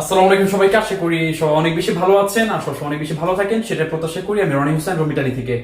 আসসালামু আলাইকুম সবাইকে, আশা করি সবাই অনেক বেশি ভালো আছেন আর সবসময় অনেক বেশি ভালো থাকেন সেটা প্রত্যাশা করি আমি রনি রমিটালি থেকে।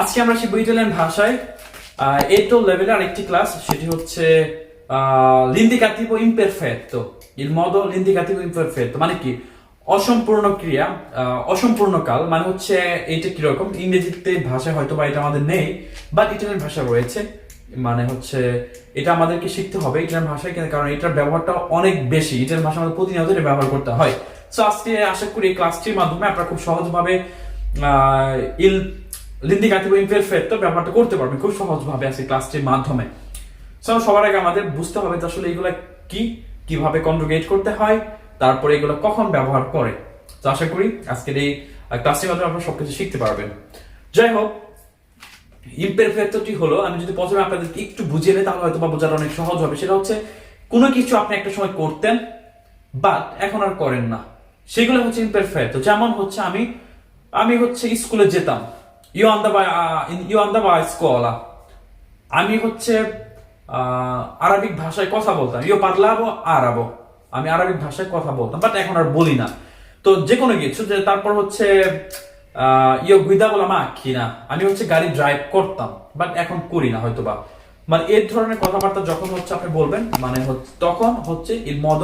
আজকে আমরা শিখব ইটালিয়ান ভাষায় এইটো লেভেলের আরেকটি ক্লাস, সেটি হচ্ছে imperfetto মানে কি? অসম্পূর্ণ ক্রিয়া অসম্পূর্ণ কাল মানে হচ্ছে এটা কীরকম? ইংরেজিতে ভাষায় হয়তো বা এটা আমাদের নেই বাট ইটালিয়ান ভাষা রয়েছে। মানে হচ্ছে এটা আমাদেরকে শিখতে হবে ইটালিয়ান ভাষায় কারণ এটার ব্যবহারটা অনেক বেশি। ইটালিয়ান ভাষা আমাদের প্রতিনিয়ত এটা ব্যবহার করতে হয়। সো আজকে আশা করি এই ক্লাসটির মাধ্যমে আপনারা খুব সহজভাবে ইল লিন্দিকাতিভো ইমপারফেক্টো ব্যবহারটা করতে পারবেন খুব সহজভাবে আজকে ক্লাসটির মাধ্যমে। সো সবার আগে আমাদের বুঝতে হবে যে আসলে এগুলা কি, কীভাবে কনজুগেট করতে হয়, তারপরে এগুলো কখন ব্যবহার করে। তো আশা করি আজকের এই ক্লাসটির মাধ্যমে আপনারা সবকিছু শিখতে পারবেন। যাই হোক ইমপারফেক্টটি হলো, আমি যদি প্রথমে আপনাদেরকে একটু বুঝিয়ে নিই, তাহলে হয়তো বা বোঝাটা অনেক সহজ হবে। সেটা হচ্ছে, কোনো কিছু আপনি একটা সময় করতেন, বাট এখন আর করেন না। সেগুলো হচ্ছে ইমপারফেক্ট যেমন হচ্ছে আমি আমি হচ্ছে স্কুলে যেতাম। ইউ আন্দাবা ইউ আন্দাবা স্কুলা আমি হচ্ছে আরবিক ভাষায় কথা বলতাম। ইও পারলাবো আরাবো আমি আরবিক ভাষায় কথা বলতাম, বাট এখন আর বলি না। তো যে কোনো কিছু, যে তারপর হচ্ছে ইও গুইদা বলা কিনা? আমি হচ্ছে গাড়ি ড্রাইভ করতাম বাট এখন করি না হয়তো বা মানে এই ধরনের কথাবার্তা যখন হচ্ছে আপনি বলবেন মানে তখন হচ্ছে এর মদ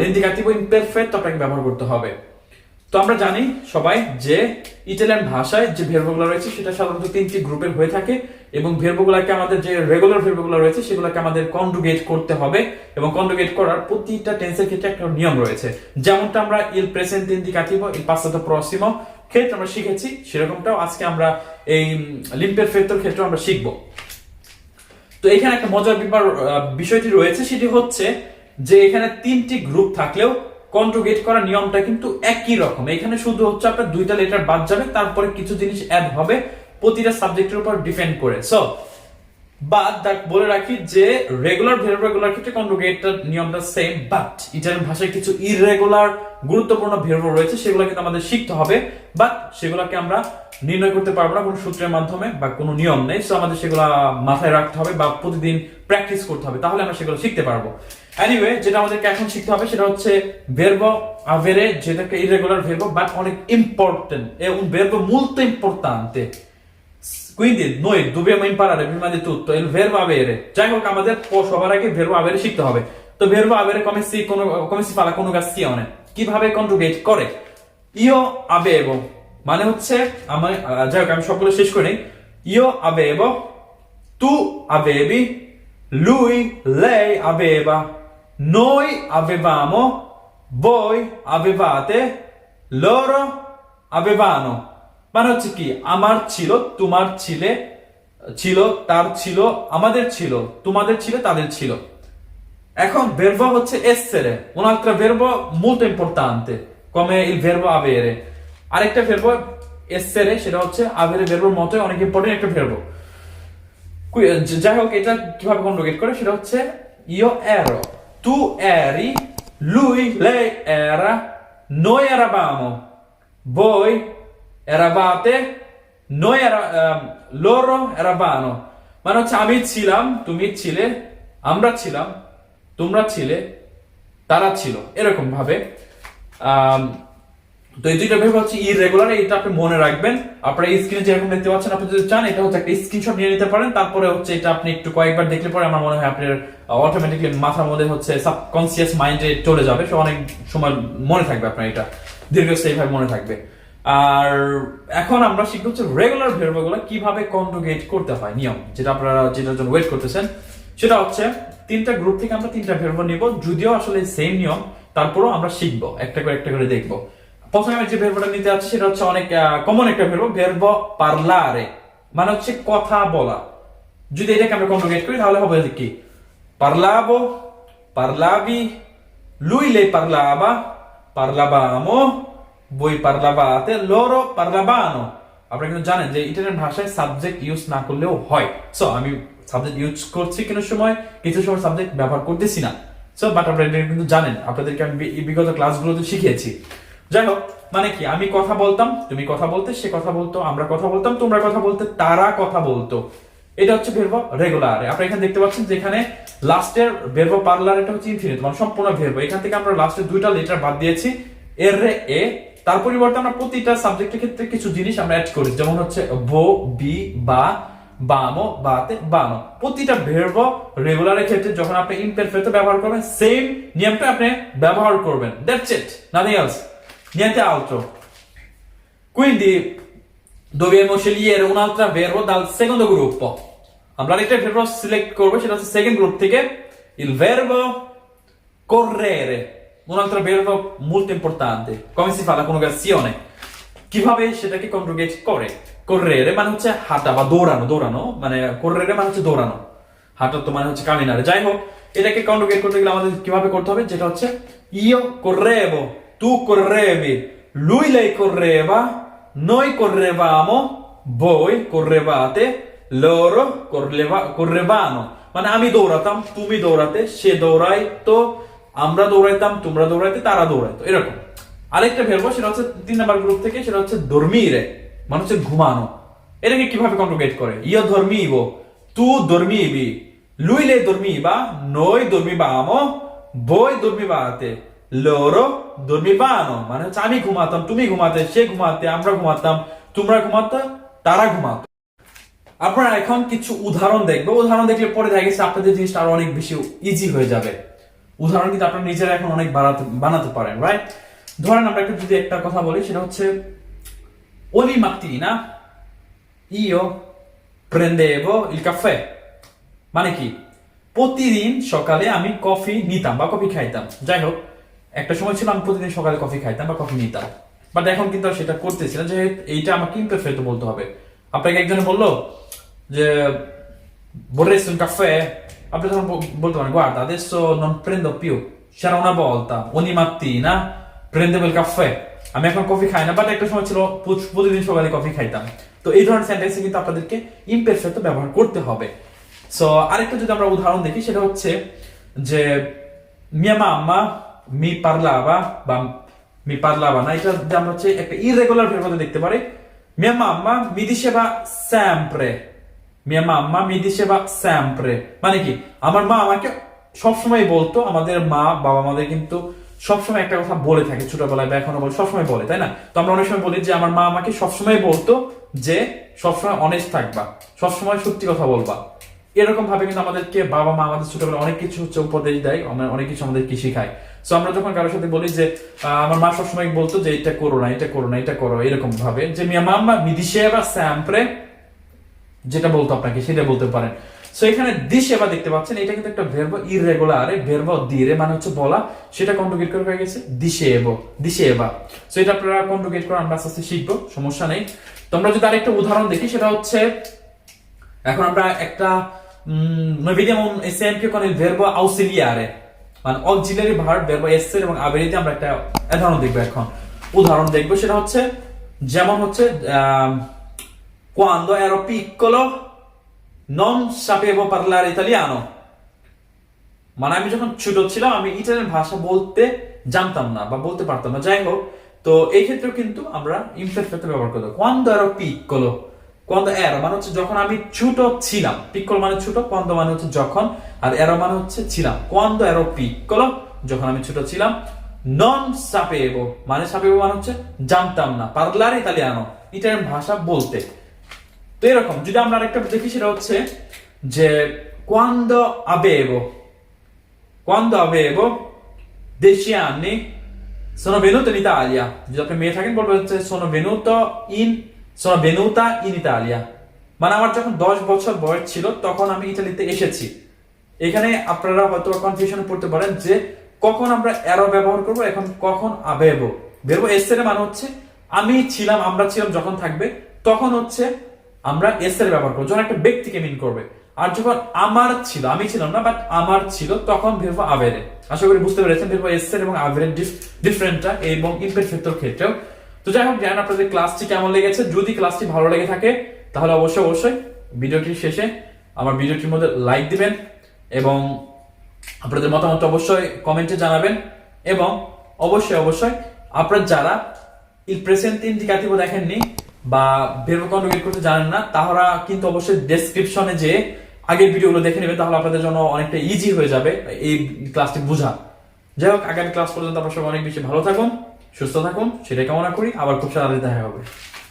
লেন্দিকাতিভ ইমপারফেক্ট আপনাকে ব্যবহার করতে হবে। তো আমরা জানি সবাই যে ইটালিয়ান ভাষায় যে ভেরবোগুলো রয়েছে, সেটা সাধারণত তিনটি গ্রুপের হয়ে থাকে এবং ভেরবোগুলোকে আমাদের যে রেগুলার ভেরবোগুলো রয়েছে, সেগুলোকে আমাদের কনজুগেট করতে হবে এবং কনজুগেট করার প্রতিটা টেন্সের ক্ষেত্রে একটা নিয়ম রয়েছে। যেমনটা আমরা ইল প্রেজেন্ট ইন্ডিকাটিভো ইল পাসাতো প্রসিমো ক্ষেত্রে আমরা শিখেছি, সেরকমটাও আজকে আমরা এই লিম্পের ফেতর ক্ষেত্রে আমরা শিখব। তো এখানে একটা মজার ব্যাপার বিষয়টি রয়েছে, সেটি হচ্ছে যে এখানে তিনটি গ্রুপ থাকলেও কন্ট্রোগেট করার নিয়মটা কিন্তু একই রকম। এখানে শুধু হচ্ছে আপনার দুইটা লেটার বাদ যাবে, তারপরে কিছু জিনিস অ্যাড হবে, প্রতিটা সাবজেক্টের উপর ডিপেন্ড করে। সো বাট বলে রাখি যে রেগুলার ভেরি রেগুলার ক্ষেত্রে নিয়মটা সেম বাট ইটালিয়ান ভাষায় কিছু গুরুত্বপূর্ণ ভেরব রয়েছে সেগুলো কিন্তু আমাদের শিখতে হবে বাট সেগুলোকে আমরা নির্ণয় করতে পারব না কোনো সূত্রের মাধ্যমে বা কোনো নিয়ম নেই সো আমাদের সেগুলো মাথায় রাখতে হবে বা প্রতিদিন প্র্যাকটিস করতে হবে, তাহলে আমরা সেগুলো শিখতে পারব। এনিওয়ে যেটা আমাদেরকে এখন শিখতে হবে সেটা হচ্ছে ভেরবো আভেরে যেটাকে ইরেগুলার ভেরবো বাট অনেক ইম্পর্টেন্ট এ un verbo molto importante Quindi noi dobbiamo imparare prima di tutto il verbo avere. যাই হোক আমাদের প- সবার আগে verbo avere শিখতে হবে তো verbo avere come si come si fa la coniugazione কীভাবে কনজুগেট করে io avevo মানে হচ্ছে আহ, যাই হোক আমি সবগুলো শেষ করে নিই io avevo tu avevi lui lei aveva noi avevamo voi avevate loro avevano মানে হচ্ছে কি আমার ছিল তোমার ছিলে ছিল তার ছিল আমাদের ছিল তোমাদের ছিল তাদের ছিল এখন verbo হচ্ছে essere un'altra verbo molto importante come il verbo avere আরেকটা verbo essere সেটা হচ্ছে avere verbo মতোই অনেক ইম্পর্টেন্ট একটা য- যাই হোক এটা কীভাবে কনজুগেট করে সেটা হচ্ছে io ero tu eri lui lei era noi eravamo voi eravate? Noi era, ehm, loro eravano. মানে হচ্ছে আমি ছিলাম তুমি ছিলে আমরা ছিলাম তোমরা ছিলে তারা ছিল এরকম ভাবে তো এই দুইটা ভেবে হচ্ছে ইরেগুলার এটা আপনি মনে রাখবেন। আপনারা স্ক্রিনে যেরকম দেখতে পাচ্ছেন আপনি যদি চান এটা হচ্ছে একটা স্ক্রিনশট নিয়ে নিতে পারেন। তারপরে হচ্ছে এটা আপনি একটু কয়েকবার দেখলে পরে আমার মনে হয় আপনার অটোমেটিকলি মাথার মধ্যে হচ্ছে সাবকনসিয়াস মাইন্ডে চলে যাবে। সো অনেক সময় মনে থাকবে আপনার এটা। দীর্ঘস্থায়ীভাবে মনে থাকবে। আর এখন আমরা শিখব হচ্ছে রেগুলার ভেরবগুলো কীভাবে কনজুগেট করতে হয়, নিয়ম, যেটা আপনারা যেটার জন্য ওয়েট করতেছেন। সেটা হচ্ছে তিনটা গ্রুপ থেকে আমরা তিনটা ভেরব নিব, যদিও আসলে সেম নিয়ম, তারপরেও আমরা শিখব, একটা করে একটা করে দেখব। প্রথমে আমি যে ভেরবটা নিতে যাচ্ছি, সেটা হচ্ছে অনেক কমন একটা ভেরব ভেরব পার্লারে মানে হচ্ছে কথা বলা। যদি এটাকে আমরা কনজুগেট করি, তাহলে হবে কি? Parlavo, parlavi, lui lei parlava voi parlavate loro parlavano আপনারা কিন্তু জানেন যে ইটালিয়ান ভাষায় সাবজেক্ট ইউজ না করলেও হয়। সো আমি সাবজেক্ট ইউজ করছি কিছু সময় কিছু সময় সাবজেক্ট ব্যবহার করতেছি না। সো বাট আপনারা এটা কিন্তু জানেন। আপনাদেরকে আমি বিগত ক্লাসগুলোতে শিখিয়েছি। যাই হোক মানে কি, আমি কথা বলতাম, তুমি কথা বলতে, সে কথা বলতো, আমরা কথা বলতাম, তোমরা কথা বলতে, তারা কথা বলতো। এটা হচ্ছে ভেরবো রেগুলার আপনি এখানে দেখতে পাচ্ছেন যেখানে লাস্টের ভেরবো পার্লার এটা হচ্ছে ইনফিনিট মানে সম্পূর্ণ ভেরবো এখান থেকে আমরা লাস্টের দুইটা লেটার বাদ দিয়েছি। এর এ তার পরিবর্তে আমরা প্রতিটা সাবজেক্টের ক্ষেত্রে কিছু জিনিস আমরা অ্যাড করি। যেমন হচ্ছে বো বি বা, বামো, বাতে বানো প্রতিটা ভেরবো রেগুলারের ক্ষেত্রে যখন আপনি ইমপারফেক্ট ব্যবহার করবেন সেম নিয়মটা আপনি ব্যবহার করবেন। দ্যাটস ইট নাথিং এলস নিente altro quindi dobbiamo scegliere un'altra verbo dal secondo gruppo. আমরা আরেকটা verbo সিলেক্ট করব, সেটা হচ্ছে সেকেন্ড গ্রুপ থেকে। Il verbo correre. un altro verbo molto importante come si fa la coniugazione কিভাবে সেটাকে কনজুগেট করে correre মানে হচ্ছে হাঁটা বা দৌড়ানো দৌড়ানো মানে correre মানে হচ্ছে দৌড়ানো হাঁটা তো মানে হচ্ছে কামিনারে যাই হোক এটাকে কনজুগেট করতে গেলে আমাদের কিভাবে করতে হবে যেটা হচ্ছে io correvo tu correvi lui lei correva noi correvamo voi correvate loro correva, correvano মানে আমি দৌড়াতাম তুমি দৌড়াতে সে দৌড়াই তো আমরা দৌড়াইতাম, তোমরা দৌড়াইতে, তারা দৌড়াইতো। এরকম। আরেকটা ভেরবো সেটা হচ্ছে তিন নাম্বার গ্রুপ থেকে, সেটা হচ্ছে dormire মানে হচ্ছে ঘুমানো। এটাকে কীভাবে কন্ট্রোগেট করে? io dormivo tu dormivi lui lei dormiva noi dormivamo voi dormivate loro dormivano মানে হচ্ছে আমি ঘুমাতাম, তুমি ঘুমাতে, সে ঘুমাতে, আমরা ঘুমাতাম, তোমরা ঘুমাতে, তারা ঘুমাতো। আপনারা এখন কিছু উদাহরণ দেখব। উদাহরণ দেখলে পরে দেখা গেছে আপনাদের জিনিসটা আরও অনেক বেশি ইজি হয়ে যাবে। উদাহরণ কিন্তু আপনারা নিজেরা এখন অনেক বানাতে বানাতে পারেন রাইট ধরেন আমরা একটু যদি একটা কথা বলি, সেটা হচ্ছে ogni mattina io prendevo il caffè. মানে কি? প্রতিদিন সকালে আমি কফি নিতাম বা কফি খাইতাম। যাই হোক, একটা সময় ছিল আমি প্রতিদিন সকালে কফি খাইতাম বা কফি নিতাম। বাট এখন কিন্তু সেটা করতেছি না যে এইটা আমাকে ইমপারফেক্ট বলতে হবে। আপনাকে একজনে বলল যে, vorresti un বল- বলতে পারেন guarda, adesso non prendo più. C'era una volta, ogni mattina, prendevo il caffè. আমি এখন কফি খাই না বাট একটা সময় ছিল প্রতিদিন সকালে কফি খাইতাম তো এই ধরনের সেন্টেন্সে কিন্তু আপনাদেরকে ইমপারফেক্ট ব্যবহার করতে হবে সো আরেকটা যদি আমরা উদাহরণ দেখি সেটা হচ্ছে যে mia mamma mi parlava বা mi parlava না এটা আমরা হচ্ছে একটা ইরেগুলার ভাবে দেখতে পারি mia mamma mi diceva sempre mia mamma mi diceva sempre মানে কি আমার মা আমাকে সবসময় বলতো, আমাদের মা, বাবা আমাদের কিন্তু সবসময় একটা কথা বলে থাকে ছোটবেলায় বা এখনও বলে, সবসময় বলে, তাই না? তো আমরা অনেক সময় বলি যে, আমার মা আমাকে সবসময় বলতো যে, সবসময় অনেস্ট থাকবা, সবসময় সত্যি কথা বলবা। এরকম ভাবে কিন্তু আমাদেরকে বাবা মা আমাদের ছোটবেলায় অনেক কিছু হচ্ছে উপদেশ দেয়, আমরা অনেক কিছু আমাদেরকে শেখায়। সো আমরা যখন কারোর সাথে বলি যে আমার মা সবসময় বলতো যে, এটা করো না, এটা করো না, এটা করো এরকম ভাবে যে মিয়া মাম্মা mi diceva sempre যেটা বলতো আপনাকে সেটা বলতে পারেন। সো এখানে দিশেবা দেখতে পাচ্ছেন এটা কিন্তু একটা ভেরবো ইরেগুলার ভেরবো দিরে মানে হচ্ছে বলা সেটা কন্ট্রোগেট করে হয়ে গেছে দিশেবো দিশেবা সো এটা আপনারা কন্ট্রোগেট করে আমরা আস্তে শিখব সমস্যা নেই। তোমরা যদি আরেকটা উদাহরণ দেখি সেটা হচ্ছে এখন আমরা একটা noi vediamo un esempio con il verbo মানে অক্সিলারি ভার্ব verbo essere এবং আবেরিতে আমরা একটা উদাহরণ দেখব এখন। উদাহরণ দেখব সেটা হচ্ছে যেমন হচ্ছে আম, quando ero piccolo, non sapevo parlare italiano. মানে আমি যখন ছোট ছিলাম, আমি ইটালিয়ান ভাষা বলতে জানতাম না বা বলতে পারতাম না। যাই হোক, তো এই ক্ষেত্রেও কিন্তু আমরা ইমপারফেক্ট ব্যবহার করতে quando ero piccolo, quando ero মানে হচ্ছে যখন আমি ছোট ছিলাম। Piccolo মানে ছোট, quando মানে হচ্ছে যখন, আর ero মানে হচ্ছে ছিলাম। Quando ero piccolo, যখন আমি ছোট ছিলাম, non sapevo মানে sapevo মানে হচ্ছে জানতাম না, parlare italiano ইটালিয়ান ভাষা বলতে। তো এরকম, যদি আমরা আরেকটা দেখি সেটা হচ্ছে যে quando avevo quando avevo 10 anni sono venuto in Italia. যদি আপনি মেয়ে থাকেন, বলবে হচ্ছে sono venuto in, sono venuta in Italia. মানে আমার যখন 10 বছর বয়স ছিল, তখন আমি ইতালিতে এসেছি। এখানে আপনারা হয়তো কনফিউশনে পড়তে পারেন যে কখন আমরা এরো ব্যবহার করব, এখন কখন আবেবো। বেরবো এসের মানে হচ্ছে, আমি ছিলাম, আমরা ছিলাম যখন থাকবে, তখন হচ্ছে আমরা এস এর ব্যবহার করব। যখন একটা ব্যক্তিকে মিন করবে। আর যখন আমার ছিল, আমি ছিলাম না বাট আমার ছিল, তখন ভেরবো আবেরে আশা করি বুঝতে পেরেছেন ভেরবো এসের এবং আবেরের ডিফারেন্টটা এবং ইমপারফেক্টর ক্ষেত্রেও। তো যাই হোক, জানেন আপনাদের ক্লাসটি কেমন লেগেছে? যদি ক্লাসটি ভালো লেগে থাকে, তাহলে অবশ্যই অবশ্যই ভিডিওটির শেষে আমার ভিডিওটির মধ্যে লাইক দিবেন এবং আপনাদের মতামত অবশ্যই কমেন্টে জানাবেন এবং অবশ্যই অবশ্যই আপনারা যারা il presente indicativo দেখেননি বা ভেরব বের করতে জানেন না, তাহলে কিন্তু অবশ্যই ডেসক্রিপশনে যে আগের ভিডিওগুলো দেখে নেবেন, তাহলে আপনাদের জন্য অনেকটা ইজি হয়ে যাবে এই ক্লাসটি বোঝা। যাই হোক আগামী ক্লাস পর্যন্ত আপনার সবাই অনেক বেশি ভালো থাকুন, সুস্থ থাকুন সেটা কামনা করি, আবার খুব সারাদিন দেখা হবে।